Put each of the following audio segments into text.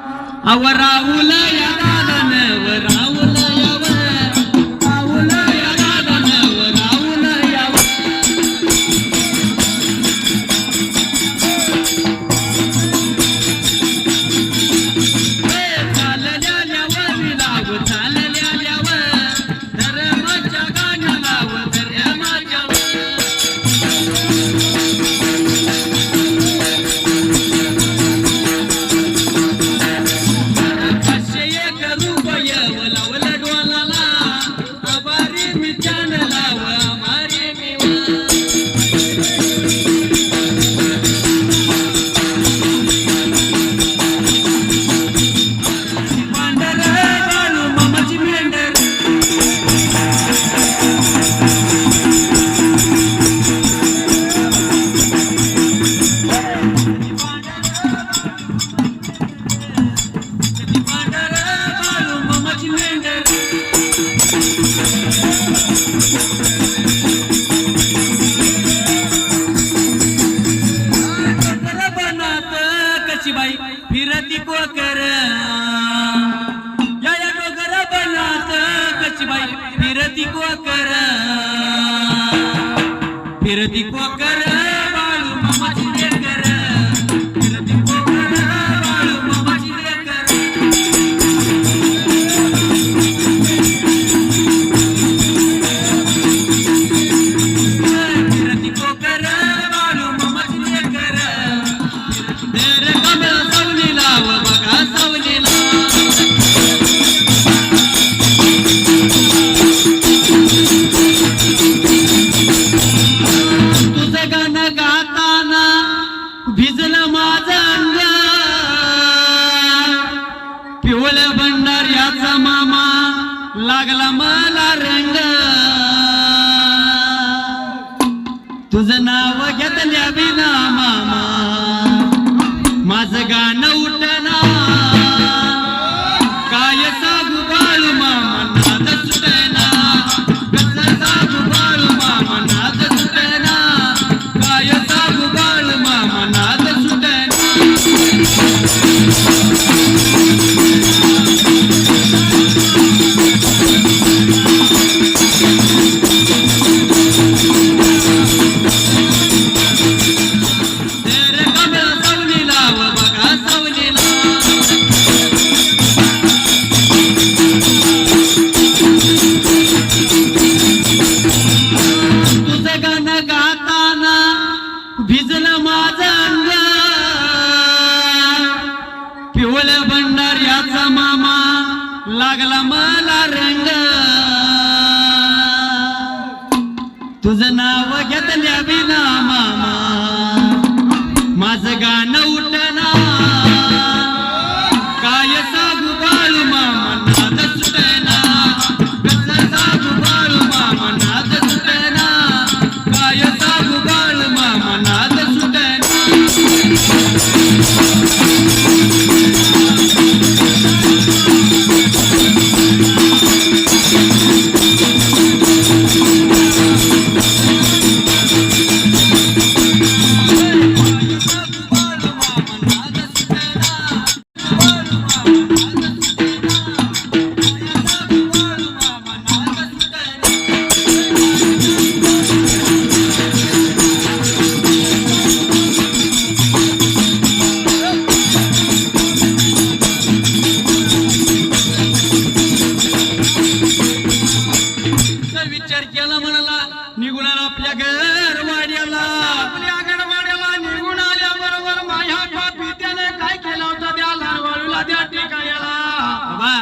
अव Rahul with John. बाई फिरती कोकर या या डोगर बनात कशी बाई फिरती कोकर फिरती को लागला मला रंग. तुझं नाव घेतल्या बिना मामा. माझं गाणं पिवळ्या भंडाऱ्याचा मामा लागला मला रंग. तुझं नाव घेतल्या बिना म्हणाला निघून आला आपल्या घरवाड्याला आपल्या गडवाड्याला निघून आल्या बरोबर माझ्या पापी त्याने काय केलं होतं त्या लालवाळूला त्या टिकाण्याला बाबा.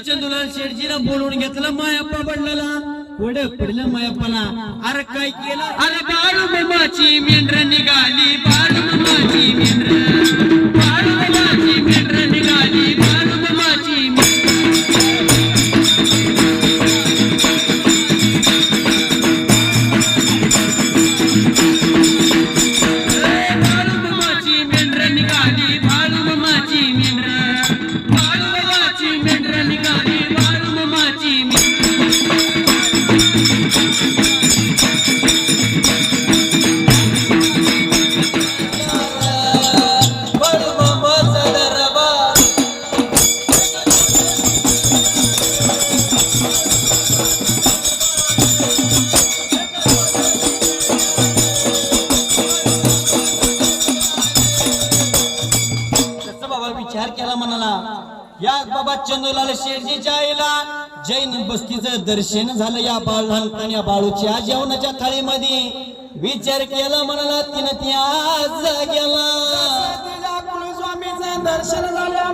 चंदुलाल शेठजीला बोलवून घेतलं मायाप्पा बंडला वड पडलं मायाप्पाला अरे काय केलं अरे बाळू मामाची मेंढर निघाली बाळू मामाची मेंढर बाबा आईला जैन बस्तीचं दर्शन झालं या बाळ लहानपण्या बाळूच्या जेवणाच्या थाळीमध्ये. विचार केला म्हणाला तिनं त्या गेला. स्वामीचं दर्शन झालं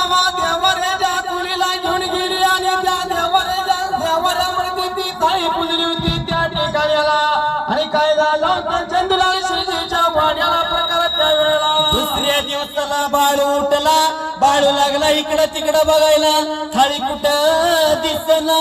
झाला बाळू उठला. बाळू लागला इकडं तिकडं बघायला. थाळी कुठं दिसना?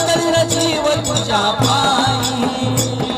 उदरीला जीव तुझ्या पायी